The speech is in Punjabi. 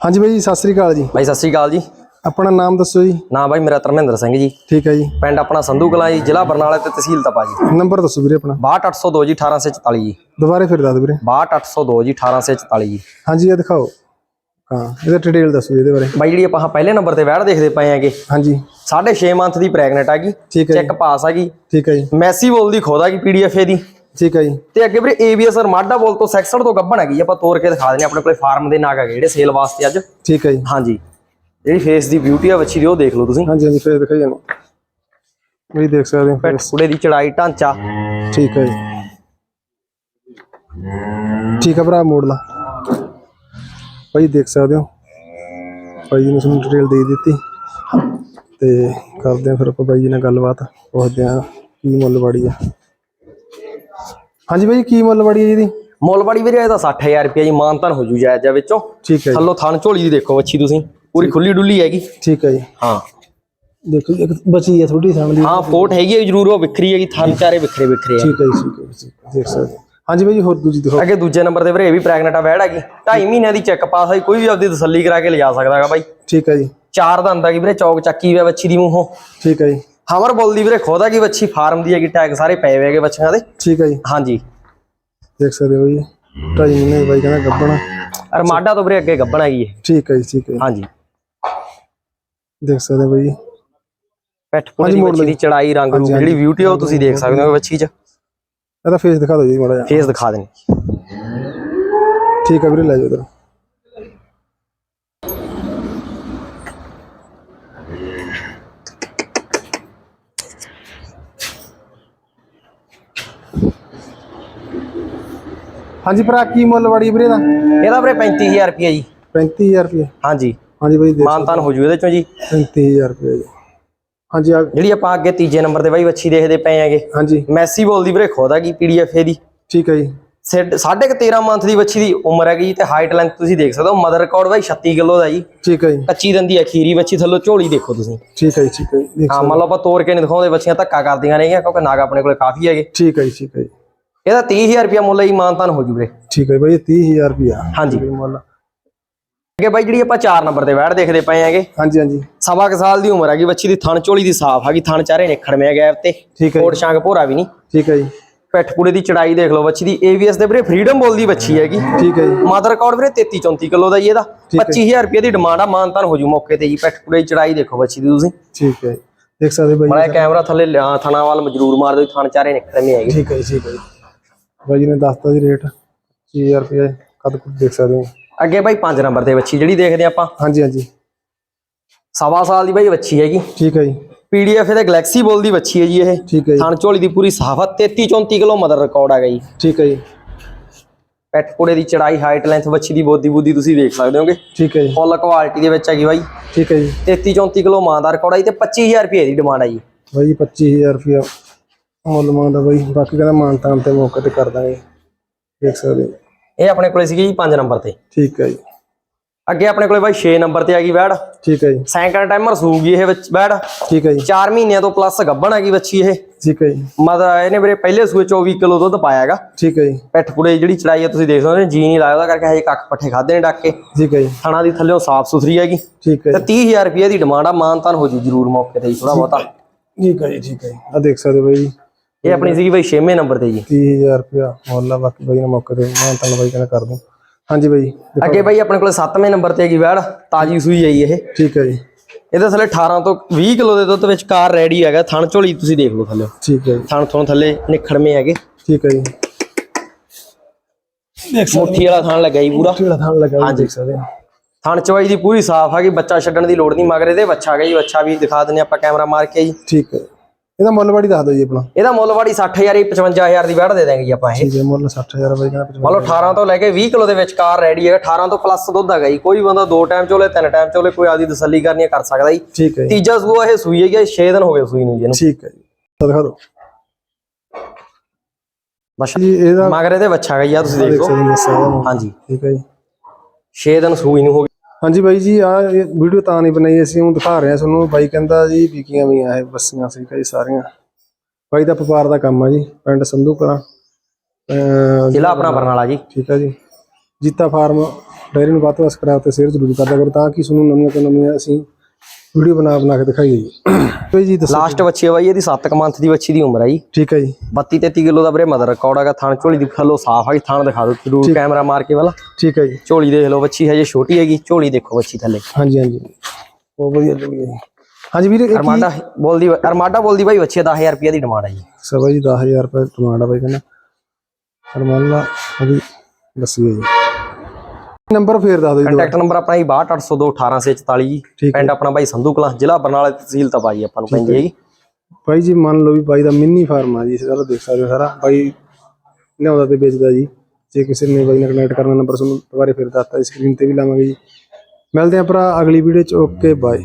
ਹਾਂਜੀ ਬਾਈ ਜੀ ਸਤਿ ਸ੍ਰੀ ਅਕਾਲ ਜੀ। ਬਾਈ ਸਤਿ ਸ੍ਰੀ ਅਕਾਲ ਜੀ। ਆਪਣਾ ਨਾਮ ਦੱਸੋ ਜੀ। ਨਾਂ ਬਾਈ ਮੇਰਾ ਧਰਮਿੰਦਰ ਸਿੰਘ ਜੀ। ਠੀਕ ਹੈ ਜੀ। ਪਿੰਡ ਆਪਣਾ ਸੰਧੂ ਕਲਾਂ ਜੀ ਜ਼ਿਲ੍ਹਾ ਬਰਨਾਲਾ ਤੇ ਤਹਿਸੀਲ ਤਪਾ ਜੀ। ਨੰਬਰ ਦੱਸੋ ਵੀਰੇ ਆਪਣਾ। 62802 ਜੀ 1844 ਜੀ। ਦੁਬਾਰੇ ਫਿਰ ਦੱਸ ਦਿਓ ਵੀਰੇ 62802 ਜੀ 1844 ਜੀ। ਹਾਂਜੀ ਇਹ ਦਿਖਾਓ। ਹਾਂ ਇਹਦਾ ਡਿਟੇਲ ਦੱਸੋ ਇਹਦੇ ਬਾਰੇ। ਬਾਈ ਜਿਹੜੀ ਆਪਾਂ ਪਹਿਲੇ ਨੰਬਰ ਤੇ ਵੈੜ ਦੇਖਦੇ ਪਏ ਆਂਗੇ ਹਾਂਜੀ। 6.5 ਮੰਥ ਦੀ ਪ੍ਰੈਗਨੈਂਟ ਹੈਗੀ ਠੀਕ ਹੈ ਜੀ। ਚੈੱਕ ਪਾਸ ਹੈਗੀ ਠੀਕ ਹੈ ਜੀ। ਮੈਸੀ ਬੋਲ ਦੀ ਖੋਦਾ ਕੀ ਪੀਡੀਐਫ ਇਹਦੀ। ਠੀਕ ਹੈ ਜੀ। ਤੇ ਅੱਗੇ ਵੀਰੇ ਏਬੀਐਸ ਮਾਡਾ ਬੋਲ ਤੋਂ ਸੈਕਸਨ ਤੋਂ ਗੱਭਣ ਹੈਗੀ ਆਪਾਂ ਤੋੜ ਕੇ ਦਿਖਾ ਦਿੰਦੇ ਆਪਣੇ ਕੋਲੇ ਫਾਰਮ ਦੇ ਨਾਗ ਹੈਗੇ ਜਿਹੜੇ ਸੇਲ ਵਾਸਤੇ ਅੱਜ। ਠੀਕ ਹੈ ਜੀ। ਹਾਂਜੀ। ਜਿਹੜੀ ਫੇਸ ਦੀ ਬਿਊਟੀ ਆ ਵੱਛੀ ਦੀ ਉਹ ਦੇਖ ਲਓ ਤੁਸੀਂ। ਹਾਂਜੀ ਹਾਂਜੀ ਫਿਰ ਦਿਖਾਈ ਜਾਣਾ। ਵੀ ਦੇਖ ਸਕਦੇ ਹੋ ਪੈਟ ਕੁੜੇ ਦੀ ਚੜਾਈ ਢਾਂਚਾ। ਠੀਕ ਹੈ ਜੀ। ਠੀਕ ਹੈ ਭਰਾ ਮੋੜ ਲਾ। ਭਾਈ ਦੇਖ ਸਕਦੇ ਹੋ। ਭਾਈ ਜੀ ਨੇ ਸਾਨੂੰ ਡਿਟੇਲ ਦੇ ਦਿੱਤੀ। ਤੇ ਕਰਦੇ ਆ ਫਿਰ ਆਪਾਂ ਬਾਈ ਜੀ ਨਾਲ ਗੱਲਬਾਤ। ਪੁੱਛਦੇ ਆ ਕੀ ਮੁੱਲ ਬਾੜੀ ਆ। ਹਾਂਜੀ ਭਾਈ ਕੀ ਮੁੱਲ ਬਾੜੀ ਹੈ ਜੀ ਇਹਦੀ? ਮੁੱਲ ਬੜੀ ਵੀਰੇ ਇਹਦਾ 60000 ਰੁਪਏ ਜੀ ਮਾਨਤਨ ਹੋ ਜੂ ਜਾਇਜ਼ ਜਾ ਵਿੱਚੋਂ। ਠੀਕ ਹੈ ਜੀ। ਥੱਲੋਂ ਥਣ ਝੋਲੀ ਦੀ ਦੇਖੋ ਵੱਛੀ ਤੁਸੀਂ। ਪੂਰੀ ਖੁੱਲੀ ਡੁੱਲੀ ਹੈਗੀ। ਠੀਕ ਹੈ ਜੀ। ਹਾਂ। ਦੇਖੋ ਇੱਕ ਬਚੀ ਹੈ ਥੋੜੀ ਸਾਹਮਣੇ ਹਾਂ ਫੋਟ ਹੈਗੀ ਹੈ ਜ਼ਰੂਰ ਉਹ ਵਿਖਰੀ ਹੈਗੀ ਥਣ ਚਾਰੇ ਵਿਖਰੇ ਵਿਖਰੇ ਆ। ਠੀਕ ਹੈ ਜੀ ਠੀਕ ਹੈ ਦੇਖ ਸਕਦੇ। ਹਾਂਜੀ ਭਾਈ ਜੀ, ਹੋਰ ਦੂਜੀ ਦਿਖਾਓ। ਅੱਗੇ ਦੂਜੇ ਨੰਬਰ ਤੇ ਵੀਰੇ ਇਹ ਵੀ ਪ੍ਰੈਗਨੈਂਟ ਆ ਵੈੜ ਹੈਗੀ 2.5 ਮਹੀਨਿਆਂ ਦੀ ਚੈੱਕ ਪਾਸ ਹੈ ਕੋਈ ਵੀ ਆਪਦੀ ਤਸੱਲੀ ਕਰਾ ਕੇ ਲਿਜਾ ਸਕਦਾ ਹੈਗਾ ਬਾਈ। ਠੀਕ ਹੈ ਜੀ। ਚਾਰ ਦੰਦ ਹੈਗੀ ਵੀਰੇ ਚੌਕ ਚੱਕੀ ਹੋਇਆ ਵੱਛੀ ਦੀ ਮੂੰਹੋਂ। ਠੀਕ ਹੈ ਜੀ। ਹਮਰ ਬੋਲ ਦੀ ਵੀਰੇ ਖੋਦਾ ਕੀ ਵੱਛੀ ਫਾਰਮ ਦੀ ਹੈਗੀ ਟੈਗ ਸਾਰੇ ਪਏ ਹੋਏ ਹੈਗੇ ਬੱਚਿਆਂ ਦੇ। ਠੀਕ ਹੈ ਜੀ। ਹਾਂਜੀ। ਦੇਖ ਸਕਦੇ ਹੋ ਜੀ ਢਾਈ ਮਹੀਨੇ ਬਾਈ ਕਹਿੰਦਾ ਗੱਬਣਾ ਅਰਮਾਡਾ ਤੋਂ ਵੀਰੇ ਅੱਗੇ ਗੱਬਣ ਹੈਗੀ ਇਹ ਠੀਕ ਹੈ ਜੀ ਠੀਕ ਹੈ। ਹਾਂਜੀ। ਦੇਖ ਸਕਦੇ ਹੋ ਬਾਈ ਜੀ। ਪੈਠ ਪੂਰੀ ਵੱਛੀ ਦੀ ਚੜਾਈ ਰੰਗ ਰੂਪ ਜਿਹੜੀ ਬਿਊਟੀ ਆ ਉਹ ਤੁਸੀਂ ਦੇਖ ਸਕਦੇ ਹੋ ਵੱਛੀ 'ਚ। ਇਹਦਾ ਫੇਸ ਦਿਖਾ ਦਿਓ ਜੀ ਮਾੜਾ ਜਿਹਾ। ਫੇਸ ਦਿਖਾ ਦੇਣੀ। ਠੀਕ ਹੈ ਵੀਰੇ ਲੈ ਜਾਓ ਇਧਰ। ਹਾਂਜੀ ਭਰਾ ਕੀ ਮੁੱਲ ਵਾੜੀ ਵੀਰੇ ਦਾ ਇਹਦਾ ਵੀਰੇ 35000 ਰੁਪਏ ਜੀ। 35000 ਰੁਪਏ ਹਾਂਜੀ। ਹਾਂਜੀ ਬਾਈ ਦੇਖ ਮਾਨਤਾਨ ਹੋ ਜੂ ਇਹਦੇ ਚੋਂ ਜੀ। 35000 ਰੁਪਏ ਜੀ। ਹਾਂਜੀ ਆ ਜਿਹੜੀ ਆਪਾਂ ਅੱਗੇ ਤੀਜੇ ਨੰਬਰ ਤੇ ਬਾਈ ਵੱਛੀ ਦੇਖਦੇ ਪਏ ਹੈਗੇ। ਹਾਂਜੀ। ਮੈਸੀ ਬੋਲਦੀ ਵੀਰੇ ਖੋਦਾ ਕੀ ਪੀਡੀਐਫ ਇਹਦੀ। ਠੀਕ ਹੈ ਜੀ। ਸਾਢੇ ਕੁ 13 ਮੰਥ ਦੀ ਵੱਛੀ ਦੀ ਉਮਰ ਹੈਗੀ ਤੇ ਹਾਈਟ ਲੈਂਥ ਤੁਸੀਂ ਦੇਖ ਸਕਦੇ ਹੋ। ਮਦਰ ਰਿਕਾਰਡ ਬਾਈ 36 ਕਿਲੋ ਦਾ ਜੀ। ਠੀਕ ਹੈ ਜੀ। ਕੱਚੀ ਦੰਦੀ ਹੈ ਖੀਰੀ ਵੱਛੀ ਥੱਲੋਂ ਝੋਲੀ ਦੇਖੋ ਤੁਸੀਂ। ਠੀਕ ਹੈ ਜੀ ਠੀਕ ਹੈ ਜੀ ਹਾਂ ਮੰਨ ਲਓ ਆਪਾਂ ਤੋੜ ਕੇ ਨਹੀਂ ਦਿਖਾਉਂਦੇ ਵੱਛੀਆਂ ਧੱਕਾ ਕਰਦੀਆਂ ਨੇਗੀਆਂ ਕਿਉਂਕਿ ਨਾਗ ਆਪਣੇ ਕੋਲੇ ਕਾਫੀ ਹੈਗੇ। ਠੀਕ ਹੈ ਜੀ ਠੀਕ ਹੈ ਜੀ। ਇਹਦਾ 30000 ਰੁਪਏ ਮੁੱਲ ਹੀ ਮਾਨਤਾਨ ਹੋ ਜੂ ਵੀਰੇ। ਠੀਕ ਹੈ ਬਾਈ ਇਹ 30000 ਰੁਪਿਆ ਹਾਂਜੀ। ਮੁੱਲ। ਅੱਗੇ ਬਾਈ ਜਿਹੜੀ ਆਪਾਂ 4 ਨੰਬਰ ਤੇ ਬੈਠ ਦੇਖਦੇ ਪਏ ਹੈਗੇ। ਹਾਂਜੀ ਹਾਂਜੀ। ਸਵਾ ਕੁ ਸਾਲ ਦੀ ਉਮਰ ਹੈਗੀ ਵੱਛੀ ਦੀ ਥਣ ਝੋਲੀ ਦੀ ਸਾਫ਼ ਹੈਗੀ ਥਣ ਚਾਰੇ ਨਿਖੜਵੇਂ ਗੈਪ ਤੇ। ਕੋਟ ਸ਼ਾਂਗ ਭੋਰਾ ਵੀ ਨਹੀਂ। ਠੀਕ ਹੈ ਜੀ। ਪਿੱਠ ਪੂੜੇ ਦੀ ਚੜਾਈ ਦੇਖ ਲਓ ਵੱਛੀ ਦੀ। AVS ਦੇ ਵੀਰੇ ਫਰੀडम ਬੋਲ ਦੀ ਵੱਛੀ ਹੈਗੀ। ਠੀਕ ਹੈ ਜੀ। ਮਦਰ ਰਿਕਾਰਡ ਵੀਰੇ 33 34 ਕਿਲੋ ਦਾ ਜੀ ਇਹਦਾ। 25000 ਰੁਪਏ ਦੀ ਡਿਮਾਂਡ ਆ ਮਾਨਤਾਨ ਹੋ ਜੂ ਮੌਕੇ ਤੇ ਜੀ। ਪਿੱਠ ਪੂੜੇ ਦੀ ਚੜਾਈ ਦੇਖੋ ਵੱਛੀ ਦੀ ਤੁਸੀਂ। ਠੀਕ ਹੈ। ਦੇਖ ਸਕਦੇ ਬਾਈ ਜਿਹਾ ਕੈਮਰਾ ਥੱਲੇ ਥਣਾ ਵੱਲ ਮਜਰੂਰ ਮਾਰ ਦਿਓ ਥਣ ਚਾਰੇ ਨਿਖੜਵੇਂ ਹੈਗੇ। ਠੀਕ ਹੈ ਜੀ, ਠੀਕ ਹੈ ਜੀ। ਬਾਈ ਜੀ ਨੇ ਦੱਸਤਾ ਜੀ ਰੇਟ। 3000 ਰੁਪਏ ਕਦ ਕੁ ਦੇਖ ਸਕਦੇ ਹੋ? ਅੱਗੇ ਬਾਈ 5 ਨੰਬਰ ਤੇ ਵੱਛੀ ਜਿਹੜੀ ਦੇਖਦੇ ਆਪਾਂ। ਹਾਂਜੀ ਹਾਂਜੀ। ਸਵਾ ਸਾਲ ਦੀ ਬਾਈ ਵੱਛੀ ਹੈਗੀ। ਠੀਕ ਹੈ ਜੀ। ਪੀਡੀਐਫ ਇਹਦਾ ਗੈਲੈਕਸੀ ਬੋਲ ਦੀ ਵੱਛੀ ਹੈ ਜੀ ਇਹ। ਠੀਕ ਹੈ ਜੀ। ਥਣ ਝੋਲੀ ਦੀ ਪੂਰੀ ਸਾਫਤ 33 34 ਕਿਲੋ ਮਦਰ ਰਿਕਾਰਡ ਹੈਗਾ ਜੀ ਠੀਕ ਹੈ ਜੀ। ਪੈਟ ਪੂੜੇ ਦੀ ਚੜਾਈ ਹਾਈਟ ਲੈਂਥ ਵੱਛੀ ਦੀ ਬੋਦੀ ਬੁੱਦੀ ਤੁਸੀਂ ਦੇਖ ਸਕਦੇ ਹੋਗੇ। ਠੀਕ ਹੈ ਜੀ। ਫੁੱਲ ਕੁਆਲਿਟੀ ਦੇ ਵਿੱਚ ਹੈਗੀ ਬਾਈ। ਠੀਕ ਹੈ ਜੀ। 33 34 ਕਿਲੋ ਮਾਂ ਦਾ ਰਿਕਾਰਡ ਹੈ ਤੇ 25000 ਰੁਪਏ ਦੀ ਡਿਮਾਂਡ ਹੈ ਜੀ। ਬਾਈ ਜੀ 25000 ਰੁਪਏ ਮੁੱਲ ਮੰਗਦਾ ਬਾਈ। ਬਾਕੀ ਕਹਿੰਦਾ ਮਾਨ ਤਾਨ ਤੇ ਮੌਕੇ ਤੇ ਕਰ ਦਾਂਗੇ। ਦੇਖ ਸਕਦੇ ਹੋ। ਇਹ ਆਪਣੇ ਕੋਲੇ ਸੀਗੀ ਜੀ 5 ਨੰਬਰ ਤੇ। ਠੀਕ ਹੈ ਜੀ। ਅੱਗੇ ਆਪਣੇ ਕੋਲੇ ਬਾਈ 6 ਨੰਬਰ ਤੇ ਹੈਗੀ ਵੈੜ ਠੀਕ ਹੈ ਜੀ। ਸੈਂਕੜ ਟਾਈਮਰ ਸੂਗੀ ਇਹ ਵਿੱਚ ਵੈੜ ਠੀਕ ਹੈ ਜੀ। 4 ਮਹੀਨਿਆਂ ਤੋਂ ਪਲੱਸ ਗੱਭਣ ਹੈਗੀ ਬੱਚੀ ਇਹ। ਠੀਕ ਹੈ ਜੀ। ਮਤਲਬ ਇਹਨੇ ਵੀਰੇ ਪਹਿਲੇ ਸੂਏ 24 ਕਿਲੋ ਦੁੱਧ ਪਾਇਆ ਹੈਗਾ। ਠੀਕ ਹੈ ਜੀ। ਪਿੱਠ ਪੁੜੇ ਜਿਹੜੀ ਚੜਾਈ ਹੈ ਤੁਸੀਂ ਦੇਖ ਸਕਦੇ ਹੋ ਜੀ ਨਹੀਂ ਲਾਇਆ ਉਹਦਾ ਕਰਕੇ ਹਜੇ ਕੱਖ ਪੱਠੇ ਖਾਦੇ ਨੇ ਡੱਕ। ਕੇ ਠੀਕ ਹੈ ਜੀ। ਥਣਾ ਦੀ ਥੱਲੇੋਂ ਸਾਫ਼ ਸੁਥਰੀ ਹੈਗੀ। ਠੀਕ ਹੈ ਤੇ 30000 ਰੁਪਏ ਦੀ ਡਿਮਾਂਡ ਆ ਮਾਨਤਾਨ ਹੋ ਜੂ ਜਰੂਰ ਮੌਕੇ ਤੇ ਥੋੜਾ ਬਹੁਤਾ। ਠੀਕ ਹੈ ਜੀ ਠੀਕ ਹੈ ਆ ਦੇਖ ਸਕਦੇ ਹੋ ਬਾਈ ਜੀ। ਇਹ ਆਪਣੀ ਸੀਗੀ ਬਾਈ 6ਵੇਂ ਨੰਬਰ ਤੇ ਜੀ। 30000 ਰੁਪਏ ਮੁੱਲ ਬਾਕੀ ਬਾਈ ਨੇ ਮੌਕੇ ਤੇ ਮਾਨ ਤਾਨ ਬਾਈ ਕਹਿੰਦਾ ਕਰ ਦੂੰ। ਹਾਂਜੀ ਬਾਈ ਅੱਗੇ ਬਾਈ ਆਪਣੇ ਕੋਲ 7ਵੇਂ ਨੰਬਰ ਤੇ ਹੈਗੀ ਵੈੜ ਤਾਜੀ ਸੂਈ ਆਈ ਇਹ। ਠੀਕ ਹੈ ਜੀ। ਇਹਦੇ ਥੱਲੇ 18 ਤੋਂ 20 ਕਿਲੋ ਦੇ ਦੁੱਧ ਵਿੱਚ ਕਾਰ ਰੈਡੀ ਹੈਗਾ ਥਣ ਝੋਲੀ ਤੁਸੀਂ ਦੇਖ ਲਓ ਥੱਲੇ। ਠੀਕ ਹੈ ਜੀ। ਥਣ ਥਣ ਥੱਲੇ ਨਿਖੜਵੇਂ ਹੈਗੇ। ਠੀਕ ਹੈ ਜੀ। ਦੇਖ ਸਕਦੇ ਮੁੱਠੀ ਵਾਲਾ ਥਣ ਲੱਗਾ ਜੀ ਪੂਰਾ। ਕਿਹੜਾ ਥਾਂ ਲੱਗਾ ਹੋਇਆ ਦੇਖ ਸਕਦੇ ਹੋ। ਥਣ ਚਵਾਈ ਦੀ ਪੂਰੀ ਸਾਫ਼ ਹੈਗੀ ਬੱਚਾ ਛੱਡਣ ਦੀ ਲੋੜ ਨਹੀਂ ਮਗਰ ਇਹਦੇ ਬੱਚਾ ਹੈਗਾ ਜੀ ਬੱਚਾ ਵੀ ਦਿਖਾ ਦਿੰਨੇ ਆਪਾਂ ਕੈਮਰਾ ਮਾਰ ਕੇ ਜੀ। ਠੀਕ ਹੈ। ਇਹਦਾ ਮੁੱਲ ਬਾੜੀ ਦੱਸ ਦਿਓ ਜੀ ਆਪਣਾ। ਇਹਦਾ ਮੁੱਲ ਵਾੜੀ 60000 ਹੀ 55000 ਦੀ ਵੜ ਦੇ ਦਾਂਗੇ ਜੀ ਆਪਾਂ ਇਹ। ਠੀਕ ਹੈ ਮੁੱਲ 60000 ਬਾਈ ਕਹਿੰਦਾ ਮੰਨ ਲਓ 18 ਤੋਂ ਲੈ ਕੇ 20 ਕਿਲੋ ਦੇ ਵਿੱਚ ਕਾਰ ਰੈਡੀ ਹੈ 18 ਤੋਂ ਪਲੱਸ ਦੁੱਧ ਹੈਗਾ ਜੀ। ਕੋਈ ਬੰਦਾ ਦੋ ਟਾਈਮ ਚੋਲੇ ਤਿੰਨ ਟਾਈਮ ਚੋਲੇ ਕੋਈ ਆਦੀ ਤਸੱਲੀ ਕਰਨੀ ਕਰ ਸਕਦਾ ਜੀ। ਠੀਕ ਹੈ ਜੀ। ਤੀਜਾ ਸੂਆ ਇਹ ਸੂਈ ਹੈਗੀ 6 ਦਿਨ ਹੋ ਗਏ ਸੂਈ ਨੂੰ ਜੀ ਇਹਨੂੰ। ਠੀਕ ਹੈ ਜੀ। ਤਾਂ ਦਿਖਾ ਦਿਓ। ਬਸ। ਜੀ ਇਹਦਾ ਮਗਰ ਇਹਦੇ ਬੱਚਾ ਹੈਗਾ ਜੀ ਆ ਤੁਸੀਂ ਦੇਖ ਹਾਂਜੀ। ਠੀਕ ਹੈ ਜੀ। 6 ਦਿਨ ਸੂਈ ਨੂੰ ਹੋ ਹਾਂਜੀ ਬਾਈ ਜੀ ਆ ਵੀਡੀਓ ਤਾਂ ਨਹੀਂ ਬਣਾਈ ਅਸੀਂ ਉਹ ਦਿਖਾ ਰਹੇ ਹਾਂ ਤੁਹਾਨੂੰ। ਬਾਈ ਕਹਿੰਦਾ ਜੀ ਵਿਕੀਆਂ ਵੀ ਆ ਇਹ ਬੱਸੀਆਂ ਸੀ ਕਈ ਸਾਰੀਆਂ। ਬਾਈ ਦਾ ਵਪਾਰ ਦਾ ਕੰਮ ਆ ਜੀ ਪਿੰਡ ਸੰਧੂ ਕਲਾਂ। ਜ਼ਿਲ੍ਹਾ ਆਪਣਾ ਬਰਨਾਲਾ ਜੀ। ਠੀਕ ਆ ਜੀ। ਜੀਤਾ ਫਾਰਮ ਡਾਇਰੀ ਨੂੰ ਵੱਧ ਤੋਂ ਵੱਧ ਸਬਸਕ੍ਰਾਈਬ ਤੇ ਸ਼ੇਅਰ ਜ਼ਰੂਰ ਕਰਦਾ ਕਰੋ ਤਾਂ ਕਿ ਤੁਹਾਨੂੰ ਨਵੀਆਂ ਤੋਂ ਨਵੀਆਂ ਅਸੀਂ ਵੀਡੀਓ ਬਣਾ ਬਣਾ ਕੇ ਦਿਖਾਈਏ ਜੀ। ਬਾਈ ਜੀ ਦੱਸੋ ਲਾਸਟ ਬੱਚੀ ਹੈ ਬਾਈ ਇਹਦੀ 7 ਮੰਥ ਦੀ ਬੱਚੀ ਦੀ ਉਮਰ ਹੈ ਜੀ। ਠੀਕ ਹੈ ਜੀ। 32 33 ਕਿਲੋ ਦਾ ਵੀਰੇ ਮਦਰ ਰਿਕਾਰਡ ਹੈਗਾ ਥਣ ਝੋਲੀ ਦੀ ਖਲੋ ਸਾਫ਼ ਹੈ ਥਣ ਦਿਖਾ ਦਿਓ ਜ਼ਰੂਰ ਕੈਮਰਾ ਮਾਰ ਕੇ ਵਾਲਾ। ਠੀਕ ਹੈ ਜੀ। ਝੋਲੀ ਦੇਖ ਲਓ ਬੱਚੀ ਹਜੇ ਛੋਟੀ ਹੈਗੀ ਝੋਲੀ ਦੇਖੋ ਬੱਚੀ ਥੱਲੇ। ਹਾਂਜੀ ਹਾਂਜੀ। ਬਹੁਤ ਵਧੀਆ ਲੱਗੀ ਜੀ। ਹਾਂਜੀ ਵੀਰੇ ਇਹ ਅਰਮਾਡਾ ਬੋਲਦੀ ਅਰਮਾਡਾ ਬੋਲਦੀ ਬਾਈ ਬੱਚੀ 10000 ਰੁਪਏ ਦੀ ਡਿਮਾਂਡ ਹੈ ਜੀ। ਸਭਾ ਜੀ 10000 ਰੁਪਏ ਡਿਮਾਂਡ ਆ ਬਾਈ ਕਹਿੰਦਾ। ਫਰਮਾਨ ਉਹਦੀ ਦੱਸੀ ਹੈ ਜੀ। ਨੰਬਰ ਫੇਰ ਦੱਸ ਦਿਓ ਜੀ ਕੰਟੈਕਟ ਨੰਬਰ ਆਪਣਾ ਜੀ 6280218644 ਜੀ ਠੀਕ ਪਿੰਡ ਆਪਣਾ ਬਾਈ ਸੰਧੂ ਕਲਾਂ ਜ਼ਿਲ੍ਹਾ ਬਰਨਾਲਾ ਤਹਿਸੀਲ ਤਪਾ ਜੀ ਆਪਾਂ ਨੂੰ ਪੈਂਦੀ ਹੈਗੀ ਬਾਈ ਜੀ ਮੰਨ ਲਓ ਵੀ ਬਾਈ ਦਾ ਮਿੰਨੀ ਫਾਰਮ ਆ ਜੀ ਸਾਰਾ ਦੇਖ ਸਕਦੇ ਹੋ ਸਾਰਾ। ਬਾਈ ਲਿਆਉਂਦਾ ਤੇ ਵੇਚਦਾ ਜੀ। ਜੇ ਕਿਸੇ ਨੇ ਬਾਈ ਨਾਲ ਕਨੈਕਟ ਕਰਨਾ ਨੰਬਰ ਤੁਹਾਨੂੰ ਦੁਬਾਰੇ ਫਿਰ ਦੱਸਤਾ ਸਕਰੀਨ ਤੇ ਵੀ ਲਾਵਾਂਗੇ ਜੀ। ਮਿਲਦੇ ਆ ਭਰਾ ਅਗਲੀ ਵੀਡੀਓ ਚ ਓਕੇ ਬਾਏ।